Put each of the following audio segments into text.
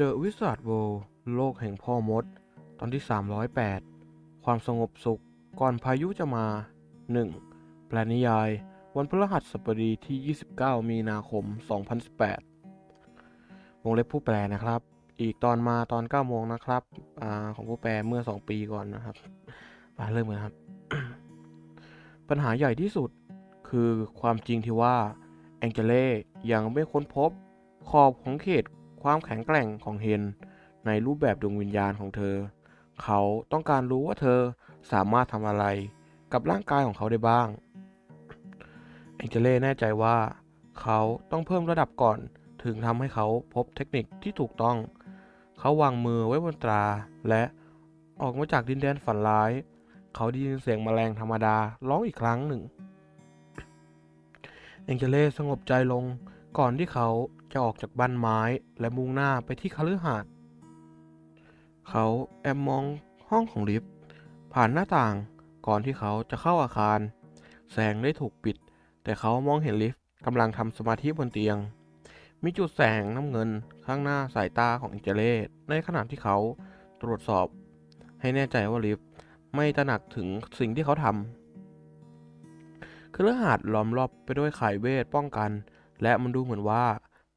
The Wizard World โลกแห่งพ่อมด ตอนที่ 308 ความสงบสุข ก่อนพายุจะมา 1. แปลนิยาย วันพฤหัสบดีที่ 29 มีนาคม 2018 วงเล็บผู้แปลนะครับ อีกตอนมาตอน 9 โมงนะครับอของผู้แปลเมื่อ 2 ปีก่อนนะครับ มาเริ่มกันครับ ปัญหาใหญ่ที่สุดคือความจริงที่ว่า แองเจเล่ยังไม่ค้นพบขอบของเขต ความแข็งแกร่งของเฮน ในรูปแบบดวงวิญญาณของเธอ เขาต้องการรู้ว่าเธอสามารถทำอะไรกับร่างกายของเขาได้บ้างแองเจเล่แน่ใจว่า เขาต้องเพิ่มระดับก่อนถึงทำให้เขาพบเทคนิคที่ถูกต้อง เขาวางมือไว้บนตราและออกมาจากดินแดนฝันร้าย เขาได้ยินเสียงแมลงธรรมดาร้องอีกครั้งหนึ่งแองเจเล่สงบใจลงก่อนที่เขา จะออกจากบ้านไม้และมุ่งหน้าไปที่คฤหาสน์เขาแอบมองห้องของลิฟต์ผ่านหน้าต่างก่อนที่เขาจะเข้าอาคาร แสงได้ถูกปิด แต่เขามองเห็นลิฟต์กำลังทำสมาธิบนเตียง มีจุดแสงน้ำเงินข้างหน้าสายตาของแองเจเล่ในขณะที่เขาตรวจสอบ ให้แน่ใจว่าลิฟต์ไม่ตระหนักถึงสิ่งที่เขาทำเครือหาดล้อมรอบไปด้วยข่ายเวทป้องกัน และมันดูเหมือนว่า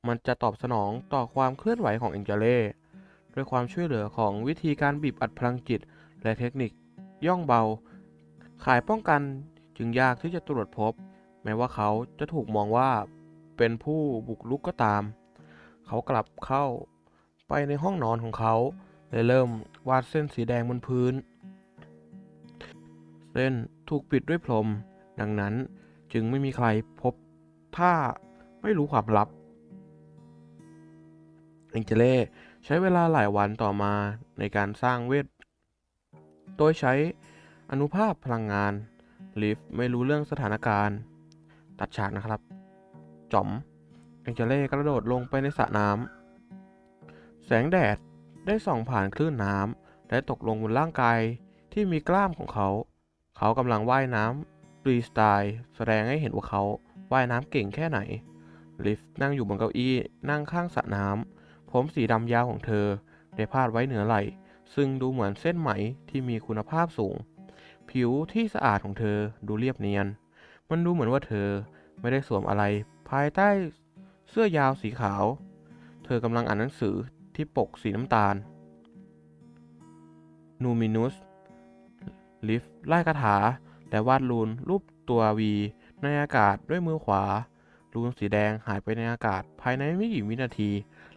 มันจะตอบสนองต่อความเคลื่อนไหวของแองเจเล่ด้วยความช่วยเหลือของวิธีการบีบอัดพลังจิต และเทคนิค ย่องเบาข่ายป้องกันจึงยากที่จะตรวจพบ แม้ว่าเขาจะถูกมองว่าเป็นผู้บุกรุกก็ตาม เขากลับเข้าไปในห้องนอนของเขาและเริ่มวาดเส้นสีแดงบนพื้น เส้นถูกปิดด้วยพรม ดังนั้นจึงไม่มีใครพบ ถ้าไม่รู้ความลับ แองเจเล่ใช้เวลาหลายวันต่อมาในการสร้างเวท โดยใช้อนุภาพพลังงาน ลิฟไม่รู้เรื่องสถานการณ์ ตัดฉากนะครับ จ๋อมแองเจเล่กระโดดลงไปในสระน้ำ แสงแดดได้ส่องผ่านคลื่นน้ำและตกลงบนร่างกายที่มีกล้ามของเขา เขากำลังว่ายน้ำฟรีสไตล์แสดงให้เห็นว่าเขาว่ายน้ำเก่งแค่ไหน ลิฟนั่งอยู่บนเก้าอี้นั่งข้างสระน้ำ ผมสีดำยาวของเธอ ได้พาดไว้เหนือไหล่ ซึ่งดูเหมือนเส้นไหมที่มีคุณภาพสูง ผิวที่สะอาดของเธอดูเรียบเนียน มันดูเหมือนว่าเธอไม่ได้สวมอะไร ภายใต้เสื้อยาวสีขาว เธอกำลังอ่านหนังสือที่ปกสีน้ำตาล นูมินุส ลิฟไล่คาถา และวาดรูนรูปตัววีในอากาศด้วยมือขวา รูนสีแดงหายไปในอากาศภายในไม่กี่วินาที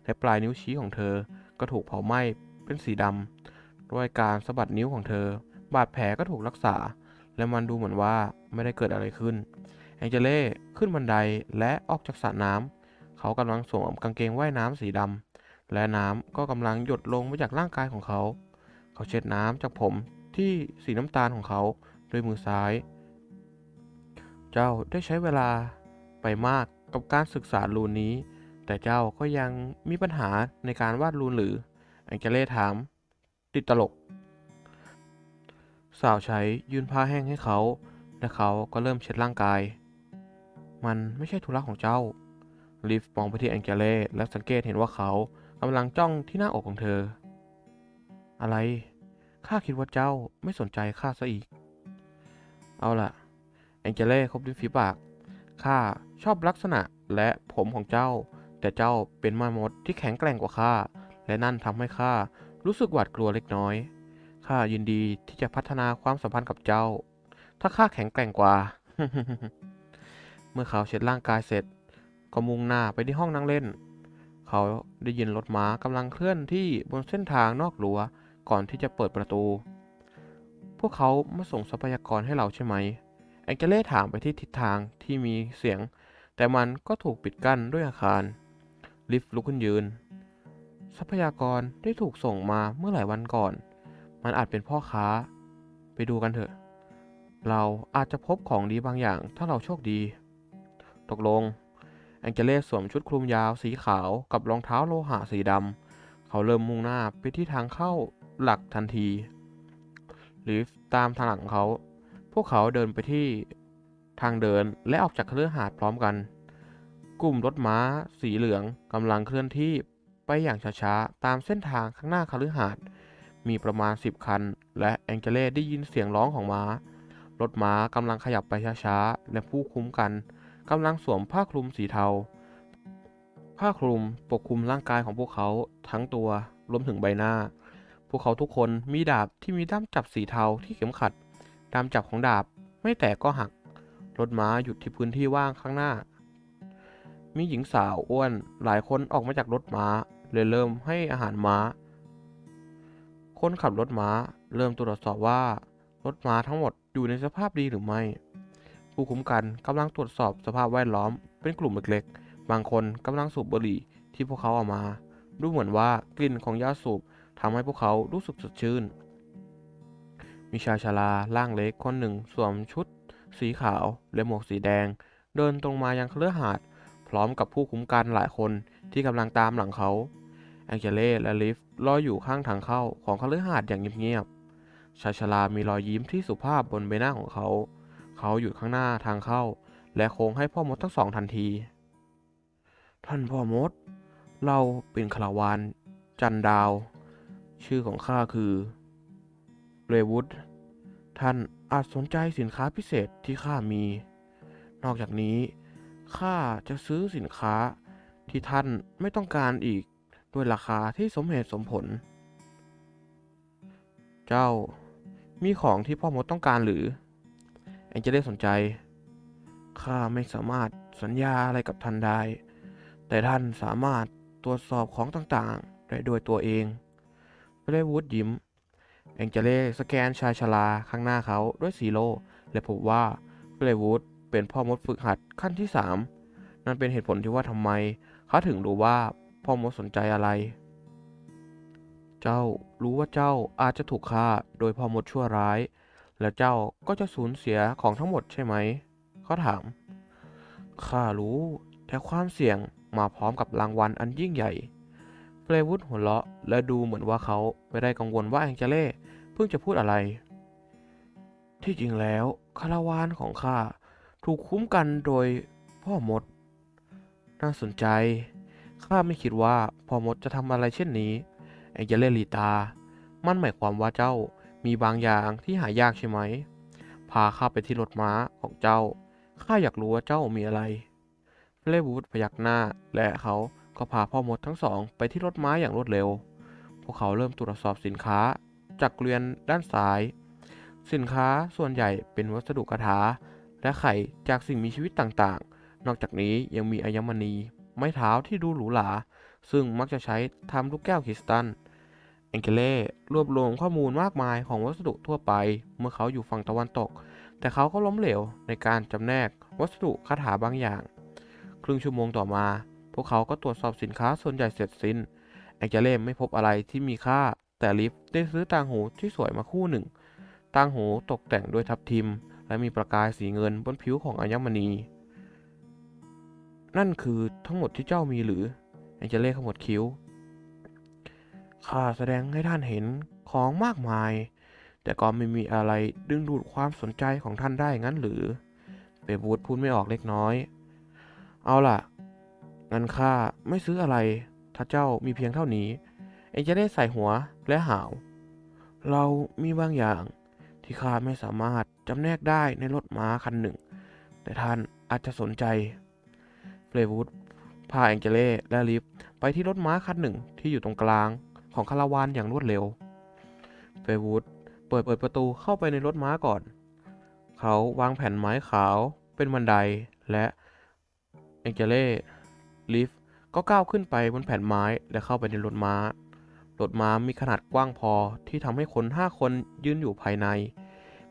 และปลายนิ้วชี้ของเธอ ก็ถูกเผาไหม้เป็นสีดำด้วยการสะบัดนิ้วของเธอ บาดแผลก็ถูกรักษา และมันดูเหมือนว่าไม่ได้เกิดอะไรขึ้น แองเจเล่ขึ้นบันไดและออกจากสระน้ำเขากำลังสวมกางเกงว่ายน้ำสีดำและน้ำก็กำลังหยดลงมาจากร่างกายของเขา เขาเช็ดน้ำจากผมที่สีน้ำตาลของเขาด้วยมือซ้าย เจ้าได้ใช้เวลาไปมากกับการศึกษารูนนี้ แต่เจ้าก็ยังมีปัญหาในการวาดรูนหรือ แองเจเล่ถาม ติดตลก สาวใช้ยื่นผ้าแห้งให้เขา และเขาก็เริ่มเช็ดร่างกาย มันไม่ใช่ธุระของเจ้า ลิฟมองไปที่แองเจเล่และสังเกตเห็นว่าเขากำลังจ้องที่หน้าอกของเธอ อะไร ข้าคิดว่าเจ้าไม่สนใจข้าซะอีก เอาล่ะ แองเจเล่คบริมฝีปาก ข้าชอบลักษณะและผมของเจ้า แต่เจ้าเป็นมามดที่แข็งแกร่งกว่าข้า และนั่นทำให้ข้ารู้สึกหวาดกลัวเล็กน้อย ข้ายินดีที่จะพัฒนาความสัมพันธ์กับเจ้า ถ้าข้าแข็งแกร่งกว่า เมื่อเขาเช็ดร่างกายเสร็จ ก็มุ่งหน้าไปที่ห้องนั่งเล่น เขาได้ยินรถม้ากำลังเคลื่อนที่บนเส้นทางนอกรั้วก่อนที่จะเปิดประตู พวกเขามาส่งทรัพยากรให้เราใช่ไหม แองเจเล่ถามไปที่ทิศทางที่มีเสียง แต่มันก็ถูกปิดกั้นด้วยอาคาร ลิฟต์ลุกขึ้นยืน ทรัพยากรได้ถูกส่งมาเมื่อหลายวันก่อน มันอาจเป็นพ่อค้า ไปดูกันเถอะ เราอาจจะพบของดีบางอย่างถ้าเราโชคดี ตกลง แองเจเล่สวมชุดคลุมยาวสีขาวกับรองเท้าโลหะสีดำ เขาเริ่มมุ่งหน้าไปที่ทางเข้าหลักทันที ลิฟต์ตามทางหลังเขา พวกเขาเดินไปที่ทางเดินและออกจากเครือหาดพร้อมกัน กลุ่มรถม้า สีเหลืองกำลังเคลื่อนที่ไปอย่างช้าๆ ตามเส้นทางข้างหน้าคฤหาสน์มีประมาณ 10 คัน และแองเจเล่ได้ยินเสียงร้องของม้า รถม้ากำลังขยับไปช้าๆ และผู้คุ้มกันกำลังสวมผ้าคลุมสีเทา ผ้าคลุมปกคลุมร่างกายของพวกเขาทั้งตัวรวมถึงใบหน้า พวกเขาทุกคนมีดาบที่มีด้ามจับสีเทาที่เข็มขัด ด้ามจับของดาบไม่แตกก็หัก รถม้าหยุดที่พื้นที่ว่างข้างหน้า มีหญิงสาวอ้วนหลายคนออกมาจากรถม้าเลยเริ่มให้อาหารม้า คนขับรถม้าเริ่มตรวจสอบว่ารถม้าทั้งหมดอยู่ในสภาพดีหรือไม่ ผู้คุ้มกันกำลังตรวจสอบสภาพแวดล้อมเป็นกลุ่มเล็กๆ บางคนกำลังสูบบุหรี่ที่พวกเขาเอามา ดูเหมือนว่ากลิ่นของยาสูบทำให้พวกเขารู้สึกสดชื่น มีชายชราร่างเล็กคนหนึ่งสวมชุด สีขาวและหมวกสีแดง เดินตรงมายังเครือหาด พร้อมกับผู้คุ้มกันหลายคนที่กำลังตามหลังเขาแองเจเล่และลิฟรออยู่ข้างทางเข้าของคฤหาสน์อย่างเงียบๆชายชรามีรอยยิ้มที่สุภาพบนใบหน้าของเขา เขาอยู่ข้างหน้าทางเข้า และโค้งให้พ่อมดทั้งสองทันที ท่านพ่อมด เราเป็นคาราวานจันดาว ชื่อของข้าคือเรวุฒท่านอาจสนใจสินค้าพิเศษที่ข้ามี นอกจากนี้ ข้าจะซื้อสินค้าที่ท่านไม่ต้องการอีกด้วยราคาที่สมเหตุสมผล เจ้ามีของที่พ่อมดต้องการหรือแองเจเล่สนใจ ข้าไม่สามารถสัญญาอะไรกับท่านได้ แต่ท่านสามารถตรวจสอบของต่างๆ ได้โดวยตัวเองเฟรวูดยิ้มแองเจเล่สแกนชายชราข้างหน้าเขาด้วยสีโล และพบว่าเฟรวูด เป็นพ่อมดฝึกหัดขั้นที่ 3 นั่นเป็นเหตุผลที่ว่าทำไมเขาถึงรู้ว่าพ่อมดสนใจอะไร เจ้ารู้ว่าเจ้าอาจจะถูกฆ่าโดยพ่อมดชั่วร้าย และเจ้าก็จะสูญเสียของทั้งหมดใช่ไหม เขาถาม ข้ารู้ แต่ความเสี่ยงมาพร้อมกับรางวัลอันยิ่งใหญ่เฟรวูดหัวเราะและดูเหมือนว่าเขาไม่ได้กังวลว่าแองเจเล่เพิ่งจะพูดอะไร ที่จริงแล้วคาราวานของข้า ถูกคุ้มกันโดยพ่อมด น่าสนใจ ข้าไม่คิดว่าพ่อมดจะทำอะไรเช่นนี้ แองเจเล่ลีตา มันหมายความว่าเจ้ามีบางอย่างที่หายากใช่ไหม พาข้าไปที่รถม้าของเจ้า ข้าอยากรู้ว่าเจ้ามีอะไรเฟลวูดพยักหน้า และเขาก็พาพ่อมดทั้งสองไปที่รถม้าอย่างรวดเร็ว พวกเขาเริ่มตรวจสอบสินค้าจากเกวียนด้านซ้าย สินค้าส่วนใหญ่เป็นวัสดุคาถา และไข่จากสิ่งมีชีวิตต่างๆ นอกจากนี้ยังมีอัญมณี ไม้เท้าที่ดูหรูหรา ซึ่งมักจะใช้ทำลูกแก้วคริสตัลแองเกเล่รวบรวมข้อมูลมากมายของวัสดุทั่วไป เมื่อเขาอยู่ฝั่งตะวันตก แต่เขาก็ล้มเหลวในการจำแนกวัสดุคาถาบางอย่าง ครึ่งชั่วโมงต่อมา พวกเขาก็ตรวจสอบสินค้าส่วนใหญ่เสร็จสิ้นแองเจเล่ไม่พบอะไรที่มีค่า แต่ลิฟได้ซื้อต่างหูที่สวยมาคู่หนึ่ง ต่างหูตกแต่งด้วยทับทิม และมีประกายสีเงินบนผิวของอัญมณี นั่นคือทั้งหมดที่เจ้ามีหรือแองเจเล่ขมวดคิ้ว ข้าแสดงให้ท่านเห็นของมากมาย แต่ก็ไม่มีอะไรดึงดูดความสนใจของท่านได้งั้นหรือเบบูดพูดไม่ออกเล็กน้อย เอาล่ะ งั้นข้าไม่ซื้ออะไร ถ้าเจ้ามีเพียงเท่านี้ เองจะได้ใส่หัวและหาว เรามีบางอย่าง ที่ข้าไม่สามารถจำแนกได้ในรถม้าคันหนึ่ง แต่ท่านอาจจะสนใจเฟลวูดพาแองเจเล่และลิฟไปที่รถม้าคันหนึ่งที่อยู่ตรงกลางของคาราวานอย่างรวดเร็วเฟรวูดเปิดเปิดประตูเข้าไปในรถม้าก่อน เขาวางแผ่นไม้ขาวเป็นบันไดและเองเจเล่ลิฟก็ก้าวขึ้นไปบนแผ่นไม้และเข้าไปในรถม้า รถม้ามีขนาดกว้างพอที่ทำให้คนห้าคนยืนอยู่ภายใน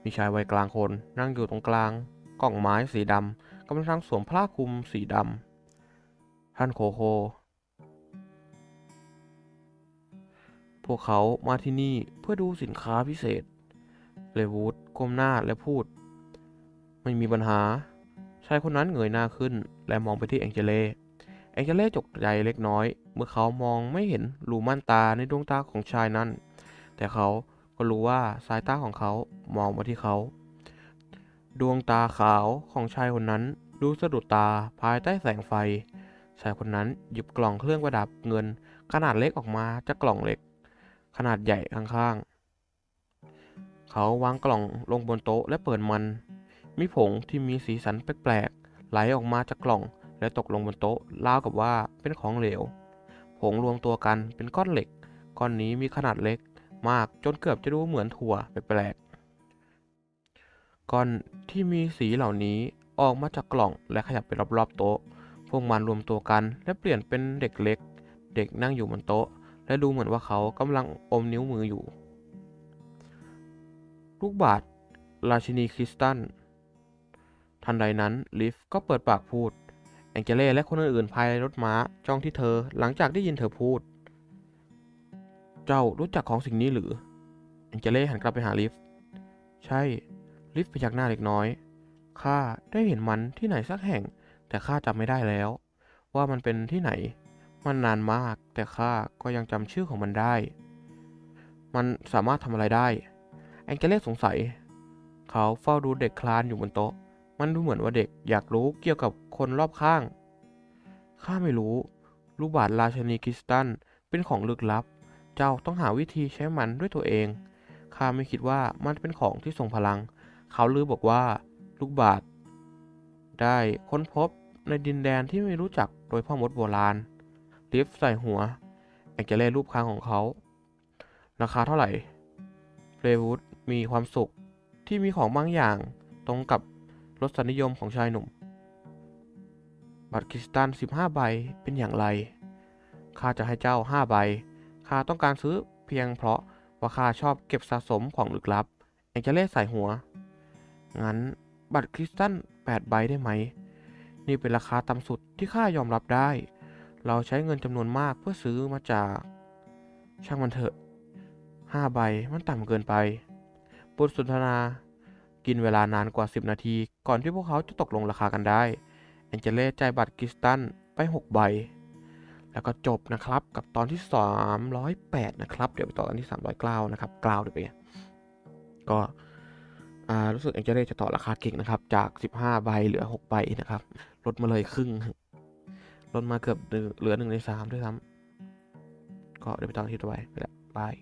มีชายวัยกลางคนนั่งอยู่ตรงกลางกล่องไม้สีดำกำลังสวมผ้าคลุมสีดำท่านโคโค พวกเขามาที่นี่เพื่อดูสินค้าพิเศษ เลวูดก้มหน้าและพูด ไม่มีปัญหา ชายคนนั้นเงยหน้าขึ้น และมองไปที่แองเจเล่แองเจเล่จกใจเล็กน้อย เมื่อเขามองไม่เห็นรูม่านตาในดวงตาของชายนั้น แต่เขา ก็รู้ว่าสายตาของเขามองมาที่เขา ดวงตาขาวของชายคนนั้นดูสะดุดตาภายใต้แสงไฟ ชายคนนั้นหยิบกล่องเครื่องประดับเงิน ขนาดเล็กออกมาจากกล่องเล็ก ขนาดใหญ่ข้างๆ เขาวางกล่องลงบนโต๊ะและเปิดมัน มีผงที่มีสีสันแปลกๆไหลออกมาจากกล่อง และตกลงบนโต๊ะราวกับว่าเป็นของเหลว ผงรวมตัวกันเป็นก้อนเหล็ก ก้อนนี้มีขนาดเล็ก มากจนเกือบจะดูเหมือนถั่วแปลกๆก้อนที่มีสีเหล่านี้ออกมาจากกล่องและขยับไปรอบๆโต๊ะ พวกมันรวมตัวกันและเปลี่ยนเป็นเด็กเล็ก เด็กนั่งอยู่บนโต๊ะ และดูเหมือนว่าเขากำลังอมนิ้วมืออยู่ ลูกบาศราชินีคริสตัลทันใดนั้นลิฟก็เปิดปากพูด แองเจเล่และคนอื่นๆภายในรถม้าจ้องที่เธอหลังจากได้ยินเธอพูด เจ้ารู้จักของสิ่งนี้หรือแองเจเล่หันกลับไปหาลิฟใช่ ลิฟพยักหน้าเล็กน้อย ข้าได้เห็นมันที่ไหนสักแห่ง แต่ข้าจำไม่ได้แล้ว ว่ามันเป็นที่ไหน มันนานมาก แต่ข้าก็ยังจำชื่อของมันได้ มันสามารถทำอะไรได้แองเจเล่สงสัย เขาเฝ้าดูเด็กคลานอยู่บนโต๊ะ มันดูเหมือนว่าเด็กอยากรู้เกี่ยวกับคนรอบข้าง ข้าไม่รู้ ลูกบาศก์ราชนีคริสตันเป็นของลึกลับ เจ้าต้องหาวิธีใช้มันด้วยตัวเอง ข้าไม่คิดว่ามันเป็นของที่ทรงพลัง เขาลือบอกว่า ลูกบาศกได้ค้นพบในดินแดนที่ไม่รู้จักโดยพ่อมดโบราณลิฟใส่หัวแองเจเล่รูปคางของเขา ราคาเท่าไหร่เฟลวูดมีความสุขที่มีของบางอย่างตรงกับรสนิยมของชายหนุ่ม บัตรคริสตัล15 ใบเป็นอย่างไร ข้าจะให้เจ้า 5 ใบ ข้าต้องการซื้อเพียงเพราะว่าข้าชอบเก็บสะสมของลึกลับแองเจเล่ใส่หัว งั้นบัตรคริสตัล8ใบได้ไหม นี่เป็นราคาต่ำสุดที่ข้ายอมรับได้ เราใช้เงินจำนวนมากเพื่อซื้อมาจาก ช่างมันเถอะห้าใบมันต่ำเกินไป บทสนทนา กินเวลานานกว่า 10 นาที ก่อนที่พวกเขาจะตกลงราคากันได้ แองเจเล่จ่ายบัตรคริสตัลไป 6 ใบ แล้วก็จบนะครับกับตอนที่ 308 นะครับเดี๋ยวไปต่อตอนที่ 309 นะครับกล่าวเดี๋ยวไปก็อ่ารู้สึกเองเจเล่จะต่อราคาเก่งนะครับ จาก 15 ใบเหลือ 6 ใบนะครับ ลดมาเลยครึ่ง ลดมาเกือบหนึ่งเหลือหนึ่งในสามด้วยซ้ำก็เดี๋ยวไปต่อที่ต่อไปไปละบาย